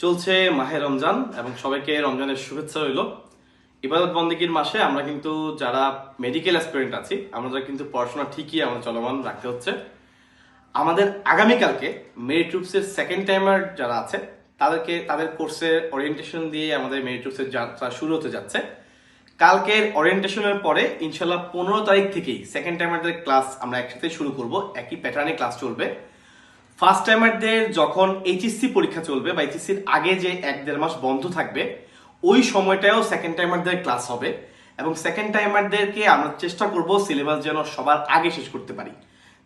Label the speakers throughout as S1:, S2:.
S1: চলছে মাহে রমজান এবং সবাইকে রমজানের শুভেচ্ছা রইল। ইবাদত বন্দিগির মাসে আমরা কিন্তু যারা মেডিকেল অ্যাসপিরেন্ট আছি আমরা কিন্তু পড়াশোনা ঠিকই আমাদের চলমান রাখতে হচ্ছে। আমাদের আগামীকালকে মেরি ট্রুপসের সেকেন্ড টাইমার যারা আছে, তাদেরকে, তাদের কোর্সের ওরিয়েন্টেশন দিয়ে আমাদের মেরি ট্রুপসের যাত্রা শুরু হতে যাচ্ছে। কালকের ওরিয়েন্টেশনের পরে ইনশাল্লাহ পনেরো তারিখ থেকেই সেকেন্ড টাইমারদের ক্লাস আমরা একসাথে শুরু করব। একই প্যাটার্নে ক্লাস চলবে। ফার্স্ট টাইমারদের যখন এইচএসসি পরীক্ষা চলবে বা এইচএসসির আগে যে এক দেড় মাস বন্ধ থাকবে, ওই সময়টাও সেকেন্ড টাইমারদের ক্লাস হবে এবং সেকেন্ড টাইমারদেরকে আমরা চেষ্টা করব সিলেবাস যেন সবার আগে শেষ করতে পারি।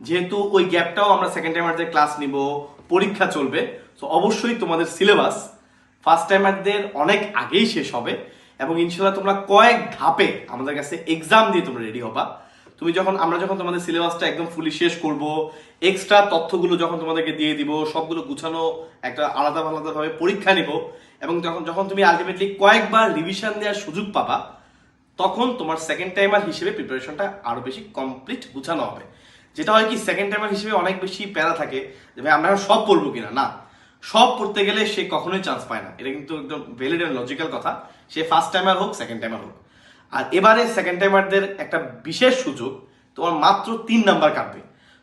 S1: যেহেতু ওই গ্যাপটাও আমরা সেকেন্ড টাইমারদের ক্লাস নিব, পরীক্ষা চলবে, তো অবশ্যই তোমাদের সিলেবাস ফার্স্ট টাইমারদের অনেক আগেই শেষ হবে এবং ইনশাল্লাহ তোমরা কয়েক ধাপে আমাদের কাছে এক্সাম দিয়ে তোমরা রেডি হবা। তুমি যখন, আমরা যখন তোমাদের সিলেবাসটা একদম ফুলি শেষ করব এক্সট্রা তথ্যগুলো যখন তোমাদেরকে দিয়ে দিব, সবগুলো গুছানো একটা আলাদা আলাদা ভাবে পরীক্ষা নিব, এবং যখন যখন তুমি আলটিমেটলি কয়েকবার রিভিশন দেওয়ার সুযোগ পাবা, তখন তোমার সেকেন্ড টাইমার হিসেবে প্রিপারেশনটা আরও বেশি কমপ্লিট গুছানো হবে। যেটা হয় কি সেকেন্ড টাইমার হিসেবে অনেক বেশি প্যারা থাকে যে, ভাই, আমরা সব পড়ব কিনা? না, সব পড়তে গেলে সে কখনোই চান্স পায় না। এটা কিন্তু একদম ভ্যালিড এন্ড লজিক্যাল কথা। সে ফার্স্ট টাইমার হোক সেকেন্ড টাইমার হোক। আর এবারে সেকেন্ড টাইমারদের একটা বিশেষ সুযোগ, তোমার মাত্র তিন নাম্বার কাটবে।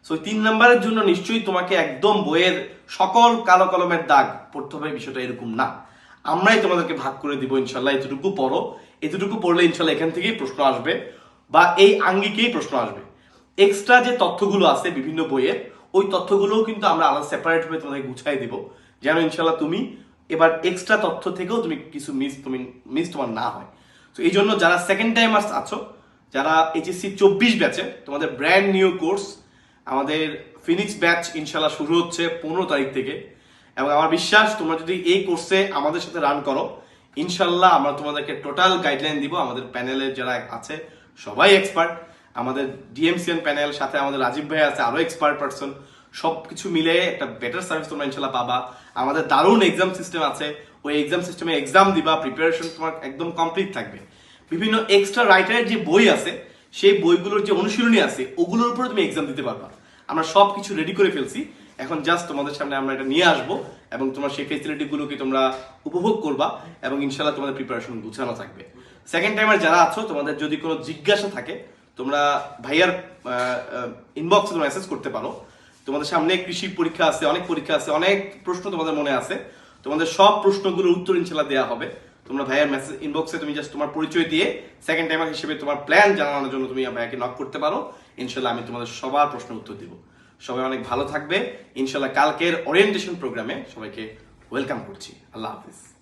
S1: সো তিন নাম্বারের জন্য নিশ্চয়ই তোমাকে একদম বইয়ের সকল কালো কলমের দাগ পড়তে হবে, বিষয়টা এরকম না। আমরাই তোমাদেরকে ভাগ করে দিব, ইনশাল্লাহ এতটুকু পড়ো। এতটুকু পড়লে ইনশাল্লাহ এখান থেকেই প্রশ্ন আসবে বা এই আঙ্গিকেই প্রশ্ন আসবে। এক্সট্রা যে তথ্যগুলো আছে বিভিন্ন বইয়ের ওই তথ্যগুলোও কিন্তু আমরা আলাদা সেপারেট ভাবে তোমাদের গুছাই দিব। যেন ইনশাল্লাহ তুমি এবার এক্সট্রা তথ্য থেকেও তুমি কিছু মিস তুমি মিস তোমার না হয়। তো এই জন্য যারা সেকেন্ড টাইমার্স আছো, যারা এইচএসসি চব্বিশ ব্যাচে তোমাদের ব্র্যান্ড নিউ কোর্স আমাদের ফিনিক্স ব্যাচ ইনশাল্লাহ শুরু হচ্ছে পনেরো তারিখ থেকে। এবং আমার বিশ্বাস, তোমরা যদি এই কোর্সে আমাদের সাথে রান করো ইনশাল্লাহ আমরা তোমাদেরকে টোটাল গাইডলাইন দিব। আমাদের প্যানেলের যারা আছে, সবাই এক্সপার্ট আমাদের ডিএমসিএন প্যানেল সাথে আমাদের রাজীব ভাই আছে, আরও এক্সপার্ট পার্সন সব কিছু মিলে একটা বেটার সার্ভিস তোমরা ইনশাল্লাহ পাবা। আমাদের দারুণ এক্সাম সিস্টেম আছে। ওই এক্সাম সিস্টেমে এক্সাম দিবা প্রিপারেশন তোমার একদম কমপ্লিট থাকবে। বিভিন্ন এক্সট্রা রাইটারের যে বই আছে, সেই বইগুলোর যে অনুশীলনী আছে, ওগুলোর উপরে তুমি এক্সাম দিতে পারবা। আমরা সব কিছু রেডি করে ফেলছি। এখন জাস্ট তোমাদের সামনে আমরা এটা নিয়ে আসব এবং তোমার সেই ফেসিলিটি গুলোকে তোমরা উপভোগ করবা এবং ইনশাল্লাহ তোমাদের প্রিপারেশন গুছানো থাকবে। সেকেন্ড টাইমার যারা আছো, তোমাদের যদি কোনো জিজ্ঞাসা থাকে, তোমরা ভাইয়ার ইনবক্সে তোমরা মেসেজ করতে পারো। তোমাদের সামনে কৃষি পরীক্ষা আছে, অনেক পরীক্ষা আছে, অনেক প্রশ্ন তোমাদের মনে আছে। তোমাদের সব প্রশ্নগুলোর উত্তর ইনশাল্লাহ দেওয়া হবে। তোমরা ভাইয়ের মেসেজ ইনবক্সে তুমি জাস্ট তোমার পরিচয় দিয়ে সেকেন্ড টাইমার হিসেবে তোমার প্ল্যান জানানোর জন্য তুমি ভাইয়াকে নক করতে পারো। ইনশাল্লাহ আমি তোমাদের সবার প্রশ্ন উত্তর দিব। সবাই অনেক ভালো থাকবে। ইনশাল্লাহ কালকের ওরিয়েন্টেশন প্রোগ্রামে সবাইকে ওয়েলকাম করছি। আল্লাহ হাফিজ।